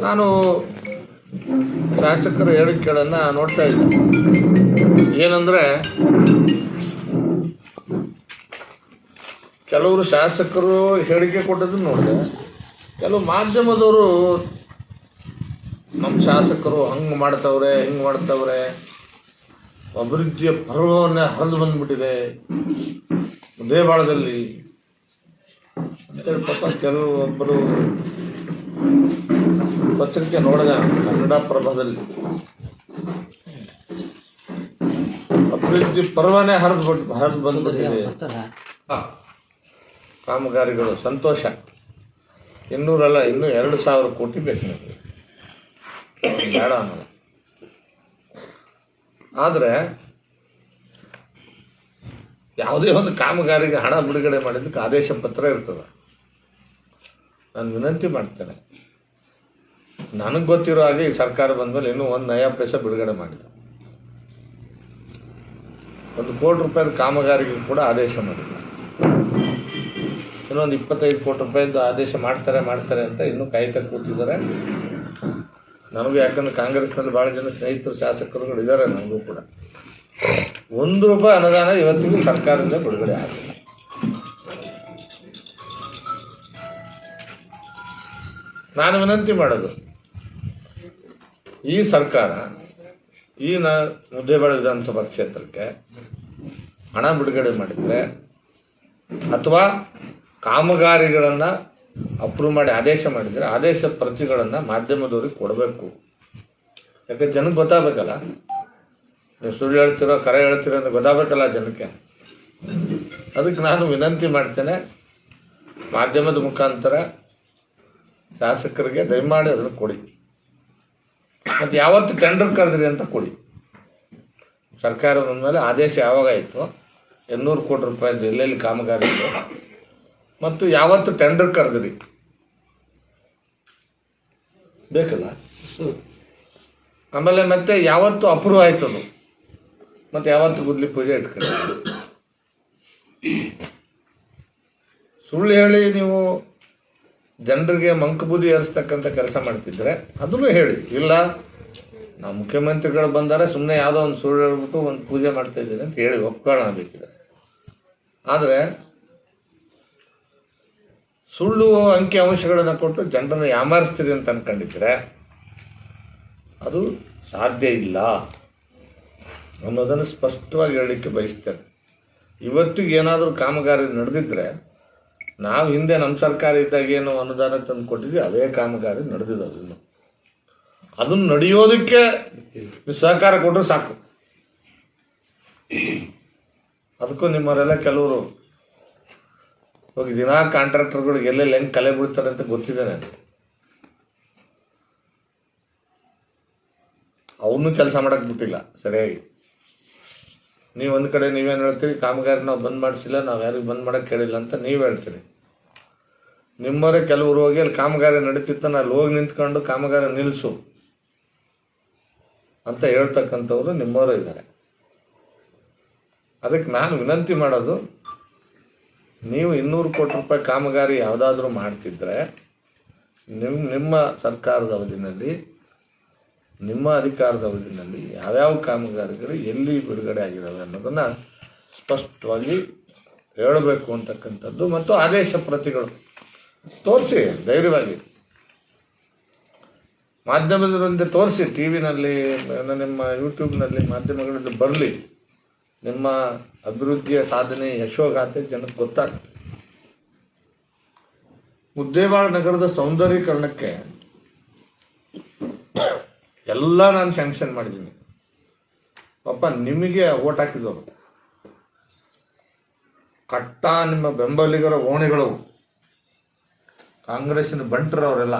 ನಾನು ಶಾಸಕರ ಹೇಳಿಕೆಗಳನ್ನು ನೋಡ್ತಾ ಇದ್ದೆ. ಏನಂದರೆ, ಕೆಲವರು ಶಾಸಕರು ಹೇಳಿಕೆ ಕೊಟ್ಟದನ್ನು ನೋಡಿದೆ. ಕೆಲವು ಮಾಧ್ಯಮದವರು ನಮ್ಮ ಶಾಸಕರು ಹಂಗೆ ಮಾಡ್ತವ್ರೆ, ಹಿಂಗೆ ಮಾಡ್ತವ್ರೆ, ಅಭಿವೃದ್ಧಿಯ ಪರ್ವವನ್ನೇ ಹರಿದು ಬಂದ್ಬಿಟ್ಟಿದೆ. ದೇವಾಳದಲ್ಲಿ. ಅಂತೇಳಿ ಪಾಪ ಕೆಲವೊಬ್ಬರು ಪತ್ರಿಕೆ ನೋಡಿದ ಕನ್ನಡ ಪ್ರಭದಲ್ಲಿ ಅಭಿವೃದ್ಧಿ ಪರ್ವನೇ ಹರಿದು ಬಿಟ್ಟು ಹರಿದು ಬಂದ್ಬಿಟ್ಟಿದೆ. ಕಾಮಗಾರಿಗಳು ಸಂತೋಷ. ಇನ್ನೂರಲ್ಲ ಇನ್ನೂ ಎರಡು ಸಾವಿರ ಕೋಟಿ ಬೇಕು ಬೇಡ ಅನ್ನೋದು. ಆದರೆ ಯಾವುದೇ ಒಂದು ಕಾಮಗಾರಿಗೆ ಹಣ ಬಿಡುಗಡೆ ಮಾಡಿದ್ದಕ್ಕೆ ಆದೇಶ ಪತ್ರ ಇರ್ತದೆ. ನಾನು ವಿನಂತಿ ಮಾಡ್ತೇನೆ. ನನಗೆ ಗೊತ್ತಿರೋ ಹಾಗೆ ಈ ಸರ್ಕಾರ ಬಂದಮೇಲೆ ಇನ್ನೂ ಒಂದು ನಯಾ ಪೈಸ ಬಿಡುಗಡೆ ಮಾಡಿದೆ. ಒಂದು ಕೋಟಿ ರೂಪಾಯಿ ಕಾಮಗಾರಿಗೆ ಕೂಡ ಆದೇಶ ಮಾಡಿಲ್ಲ ಇನ್ನೊಂದು ಇಪ್ಪತ್ತೈದು ಕೋಟಿ ರೂಪಾಯಿದ್ದು ಆದೇಶ ಮಾಡ್ತಾರೆ ಮಾಡ್ತಾರೆ ಅಂತ ಇನ್ನೂ ಕಾಯ್ತಾ ಕೂತಿದ್ದಾರೆ. ನಮಗೂ ಯಾಕಂದ್ರೆ ಕಾಂಗ್ರೆಸ್ನಲ್ಲಿ ಭಾಳ ಜನ ಸ್ನೇಹಿತರು, ಶಾಸಕರುಗಳು ಇದ್ದಾರೆ ನನಗೂ ಕೂಡ. ಒಂದು ರೂಪಾಯಿ ಅನುದಾನ ಇವತ್ತಿಗೂ ಸರ್ಕಾರದಿಂದ ಬಿಡುಗಡೆ ಆಗಿಲ್ಲ ನಾನು ವಿನಂತಿ ಮಾಡೋದು. ಈ ಸರ್ಕಾರ ಈ ನ ಮುದ್ದೇಬೇಳ ವಿಧಾನಸಭಾ ಕ್ಷೇತ್ರಕ್ಕೆ ಹಣ ಬಿಡುಗಡೆ ಮಾಡಿದರೆ ಅಥವಾ ಕಾಮಗಾರಿಗಳನ್ನು ಅಪ್ರೂವ್ ಮಾಡಿ ಆದೇಶ ಮಾಡಿದರೆ ಆದೇಶ ಪ್ರತಿಗಳನ್ನು ಮಾಧ್ಯಮದವ್ರಿಗೆ ಕೊಡಬೇಕು. ಯಾಕೆ ಜನಕ್ಕೆ ಗೊತ್ತಾಗಬೇಕಲ್ಲ? ನೀವು ಸುಳ್ಳು ಹೇಳ್ತಿರೋ, ಕರೆ ಹೇಳ್ತಿರೋ ಅಂತ ಗೊತ್ತಾಗಬೇಕಲ್ಲ ಜನಕ್ಕೆ. ಅದಕ್ಕೆ ನಾನು ವಿನಂತಿ ಮಾಡ್ತೇನೆ, ಮಾಧ್ಯಮದ ಮುಖಾಂತರ ಶಾಸಕರಿಗೆ ದಯಮಾಡಿ ಅದನ್ನು ಕೊಡಿ. ಮತ್ತು ಯಾವತ್ತು ಟೆಂಡರ್ ಕರೆದ್ರಿ ಅಂತ ಕೊಡಿ. ಸರ್ಕಾರ ಬಂದಮೇಲೆ ಆದೇಶ ಯಾವಾಗ ಆಯಿತು? ಎನ್ನೂರು ಕೋಟಿ ರೂಪಾಯಿದು ಎಲ್ಲೆಲ್ಲಿ ಕಾಮಗಾರಿ ಮತ್ತು ಯಾವತ್ತು ಟೆಂಡರ್ ಕರೆದ್ರಿ? ಬೇಕಲ್ಲ? ಆಮೇಲೆ ಮತ್ತೆ ಯಾವತ್ತು ಅಪ್ರೂವ್ ಆಯ್ತು ಅದು? ಮತ್ತೆ ಯಾವತ್ತು ಗುದ್ಲಿ ಪೂಜೆ ಇಟ್ಕೊಳ್ಳಿ ಸುಳ್ಳು ಹೇಳಿ ನೀವು ಜನರಿಗೆ ಮಂಕುಬುದಿ ಏರಿಸ್ತಕ್ಕಂಥ ಕೆಲಸ ಮಾಡ್ತಿದ್ರೆ ಅದನ್ನು ಹೇಳಿ. ಇಲ್ಲ, ನಾವು ಮುಖ್ಯಮಂತ್ರಿಗಳು ಬಂದರೆ ಸುಮ್ಮನೆ ಯಾವುದೋ ಒಂದು ಸುಳ್ಳು ಹೇಳ್ಬಿಟ್ಟು ಒಂದು ಪೂಜೆ ಮಾಡ್ತಾ ಇದ್ದೀನಿ ಅಂತ ಹೇಳಿ ಒಪ್ಕೊಳ್ಳೋಣ ಬೇಕಿದೆ ಆದರೆ ಸುಳ್ಳು ಅಂಕಿ ಅಂಶಗಳನ್ನು ಕೊಟ್ಟು ಜನರನ್ನು ಯಾಮಾರಿಸ್ತೀರಿ ಅಂತ ಅಂದ್ಕೊಂಡಿದ್ರೆ ಅದು ಸಾಧ್ಯ ಇಲ್ಲ ಅನ್ನೋದನ್ನು ಸ್ಪಷ್ಟವಾಗಿ ಹೇಳಲಿಕ್ಕೆ ಬಯಸ್ತೇನೆ. ಇವತ್ತಿಗೆ ಏನಾದರೂ ಕಾಮಗಾರಿ ನಡೆದಿದ್ರೆ ನಾವು ಹಿಂದೆ ನಮ್ಮ ಸರ್ಕಾರ ಇದ್ದಾಗ ಏನು ಅನುದಾನ ತಂದು ಕೊಟ್ಟಿದ್ವಿ ಅದೇ ಕಾಮಗಾರಿ ನಡೆದಿದೆ ಅದನ್ನು. ಅದನ್ನು ನಡೆಯೋದಕ್ಕೆ ಸಹಕಾರ ಕೊಟ್ಟರೆ ಸಾಕು. ಅದಕ್ಕೂ ನಿಮ್ಮವರೆಲ್ಲ ಕೆಲವರು ಹೋಗಿ ದಿನಾ ಕಾಂಟ್ರಾಕ್ಟರ್ಗಳಿಗೆ ಎಲ್ಲೆಲ್ಲಿ ಹೆಂಗೆ ಕಲೆ ಬಿಡ್ತಾರೆ ಅಂತ ಗೊತ್ತಿದೆ ನನಗೆ. ಅವನು ಕೆಲಸ ಮಾಡಕ್ಕೆ ಬಿಟ್ಟಿಲ್ಲ, ಸರಿಯಾಗಿ. ನೀವು ಒಂದು ಕಡೆ ನೀವೇನು ಹೇಳ್ತೀರಿ, ಕಾಮಗಾರಿ ನಾವು ಬಂದ್ ಮಾಡಿಸಿಲ್ಲ, ನಾವು ಯಾರಿಗೆ ಬಂದ್ ಮಾಡೋಕ್ಕೆ ಕೇಳಿಲ್ಲ ಅಂತ ನೀವು ಹೇಳ್ತೀರಿ. ನಿಮ್ಮವರೇ ಕೆಲವರು ಹೋಗಿ ಅಲ್ಲಿ ಕಾಮಗಾರಿ ನಡೀತಿತ್ತು ಅಲ್ಲಿ ಹೋಗಿ ನಿಂತ್ಕೊಂಡು ಕಾಮಗಾರಿ ನಿಲ್ಲಿಸು ಅಂತ ಹೇಳ್ತಕ್ಕಂಥವ್ರು ನಿಮ್ಮವರು ಇದ್ದಾರೆ. ಅದಕ್ಕೆ ನಾನು ವಿನಂತಿ ಮಾಡೋದು, ನೀವು ಇನ್ನೂರು ಕೋಟಿ ರೂಪಾಯಿ ಕಾಮಗಾರಿ ಯಾವುದಾದ್ರೂ ಮಾಡ್ತಿದ್ರೆ ನಿಮ್ಮ ನಿಮ್ಮ ಸರ್ಕಾರದ ಅವಧಿನಲ್ಲಿ ನಿಮ್ಮ ಅಧಿಕಾರದ ಅವಧಿನಲ್ಲಿ ಯಾವ್ಯಾವ ಕಾಮಗಾರಿಗಳು ಎಲ್ಲಿ ಬಿಡುಗಡೆ ಆಗಿದ್ದಾವೆ ಅನ್ನೋದನ್ನು ಸ್ಪಷ್ಟವಾಗಿ ಹೇಳಬೇಕು ಅಂತಕ್ಕಂಥದ್ದು ಮತ್ತು ಆದೇಶ ಪ್ರತಿಗಳು. ತೋರಿಸಿ, ಧೈರ್ಯವಾಗಿ. ಮಾಧ್ಯಮದ ಮುಂದೆ ತೋರಿಸಿ ಟಿ ವಿನಲ್ಲಿ ನಿಮ್ಮ ಯೂಟ್ಯೂಬ್ನಲ್ಲಿ ಮಾಧ್ಯಮಗಳಲ್ಲಿ ಬರಲಿ. ನಿಮ್ಮ ಅಭಿವೃದ್ಧಿಯ ಸಾಧನೆ ಯಶೋಗಾಥೆ ಜನಕ್ಕೆ ಗೊತ್ತಾಗ್ತದೆ. ಮುದ್ದೇವಾಳ ನಗರದ ಸೌಂದರ್ಯೀಕರಣಕ್ಕೆ ಎಲ್ಲ ನಾನು ಸ್ಯಾಂಕ್ಷನ್ ಮಾಡಿದ್ದೀನಿ. ಪಾಪ ನಿಮಗೆ ಓಟ್ ಹಾಕಿದವರು ಕಟ್ಟ ನಿಮ್ಮ ಬೆಂಬಲಿಗರ ಓಣಿಗಳು. ಕಾಂಗ್ರೆಸ್ಸಿನ ಬಂಟ್ರವರೆಲ್ಲ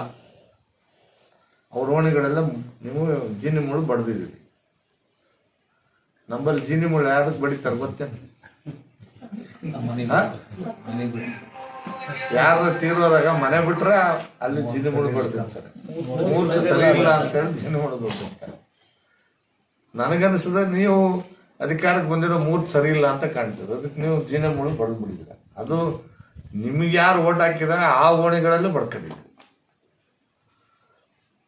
ಅವ್ರ ಓಣಿಗಳೆಲ್ಲ ನೀವು ಜೀನಿ ಮುಳು ಬಡ್ದಿದ್ದೀರಿ. ನಮ್ಮಲ್ಲಿ ಜೀನಿ ಮುಳ್ಳು ಯಾರಕ್ಕೆ ಬಡಿತಾರೆ ಗೊತ್ತೇನು? ಯಾರು ತೀರೋದಾಗ ಮನೆ ಬಿಟ್ರೆ ಅಲ್ಲಿ ಜೀನಿ ನನಗನ್ಸದ ಮೂರ್ತಿ ಸರಿ ಇಲ್ಲ ನನಗನ್ನಿಸಿದ ನೀವು ಅಧಿಕಾರಕ್ಕೆ ಬಂದಿರೋ ಮೂರ್ತಿ ಸರಿ ಇಲ್ಲ ಅಂತ ಕಾಣ್ತದೆ ಅದಕ್ಕೆ ನೀವು ಜಿನ ಮುಳು ಬಡ್ದು ಬಿಡಿದ್ದೀರ ಅದು ನಿಮಗೆ ಯಾರು ಓಟ್ ಹಾಕಿದಾಗ ಆ ಓಣಿಗಳಲ್ಲಿ ಬಡ್ಕೊಂಡಿದ್ದೀರಿ.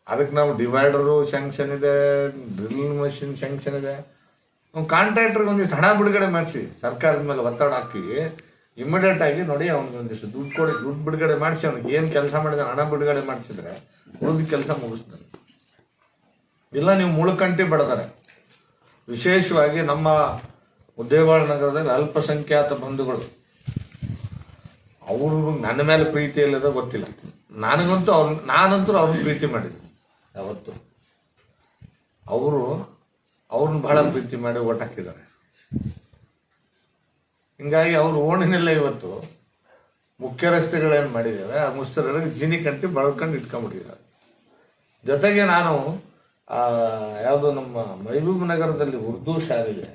ಅದಕ್ಕೆ ನಾವು ಡಿವೈಡರು ಶಾಂಕ್ಷನ್ ಇದೆ ಡ್ರಿಲ್ ಮಷಿನ್ ಶಾಂಕ್ಷನ್ ಇದೆ. ನಾವು ಕಾಂಟ್ರಾಕ್ಟ್ರಿಗೆ ಒಂದಿಷ್ಟು ಹಣ ಬಿಡುಗಡೆ ಮಾಡಿಸಿ, ಸರ್ಕಾರದ ಮೇಲೆ ಒತ್ತಡ ಹಾಕಿ ಇಮಿಡಿಯೇಟ್ ಆಗಿ ನೋಡಿ ಅವ್ನಿಗೆ ಒಂದಿಷ್ಟು ದುಡ್ಡು ಕೊಡಿ, ದುಡ್ಡು ಬಿಡುಗಡೆ ಮಾಡಿಸಿ, ಅವ್ನಿಗೆ ಏನು ಕೆಲಸ ಮಾಡಿದ ಹಣ ಬಿಡುಗಡೆ ಮಾಡಿಸಿದ್ರೆ ಉಳಿದ ಕೆಲಸ ಮುಗಿಸ್ತಾನೆ. ಇಲ್ಲ, ನೀವು ಮುಳುಕಂಟಿ ಬಡದಾರೆ. ವಿಶೇಷವಾಗಿ ನಮ್ಮ ಉದ್ಯೋಗಗಳ ನಗರದಲ್ಲಿ ಅಲ್ಪಸಂಖ್ಯಾತ ಬಂಧುಗಳು. ಅವರು ನನ್ನ ಮೇಲೆ ಪ್ರೀತಿ ಇಲ್ಲದ ಗೊತ್ತಿಲ್ಲ. ನನಗಂತೂ ಅವ್ರ, ನಾನಂತೂ ಅವ್ರನ್ನ ಪ್ರೀತಿ ಮಾಡಿದ್ದೆ ಯಾವತ್ತು. ಅವರು ಅವ್ರನ್ನ ಬಹಳ ಪ್ರೀತಿ ಮಾಡಿ ಓಟ್ ಹಾಕಿದ್ದಾರೆ. ಹಿಂಗಾಗಿ ಅವ್ರ ಓಣಿನೆಲ್ಲ ಇವತ್ತು. ಮುಖ್ಯ ರಸ್ತೆಗಳೇನು ಮಾಡಿದ್ದಾರೆ ಆ ಮುಸ್ತರಗಳಿಗೆ ಜಿನಿ ಕಂಟಿ ಬಳಕೊಂಡು ಇಟ್ಕೊಂಡ್ಬಿಟ್ಟಿದ್ದಾರೆ. ಜೊತೆಗೆ ನಾನು ಯಾವುದು ನಮ್ಮ ಮೈಬೂಬ್ ನಗರದಲ್ಲಿ ಉರ್ದು ಶಾಲೆ ಇದೆ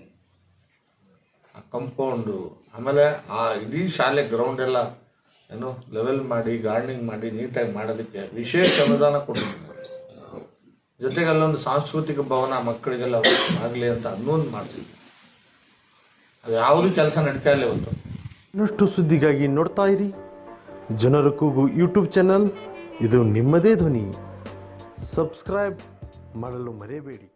ಆ ಕಂಪೌಂಡು ಆಮೇಲೆ ಆ ಇಡೀ ಶಾಲೆ ಗ್ರೌಂಡ್ ಎಲ್ಲ ಏನು ಲೆವೆಲ್ ಮಾಡಿ ಗಾರ್ಡನಿಂಗ್ ಮಾಡಿ, ನೀಟಾಗಿ ಮಾಡೋದಕ್ಕೆ ವಿಶೇಷ ಅನುದಾನ ಕೊಟ್ಟಿದ್ದಾರೆ. ಜೊತೆಗೆ ಅಲ್ಲೊಂದು ಸಾಂಸ್ಕೃತಿಕ ಭವನ ಮಕ್ಕಳಿಗೆಲ್ಲ ಆಗಲಿ ಅಂತ ಅನ್ನೊಂದು ಮಾಡ್ತಿದ್ವಿ ಅದು ಯಾವುದೂ ಕೆಲಸ ನಡೀತಾ ಇಲ್ಲ ಇವತ್ತು. ಇನ್ನಷ್ಟು ಸುದ್ದಿಗಾಗಿ ನೋಡ್ತಾ ಇರಿ. ಜನರ ಕೂಗು ಯೂಟ್ಯೂಬ್ ಚಾನಲ್. ಇದು ನಿಮ್ಮದೇ ಧ್ವನಿ. ಸಬ್ಸ್ಕ್ರೈಬ್ ಮಾಡಲು ಮರೆಯಬೇಡಿ.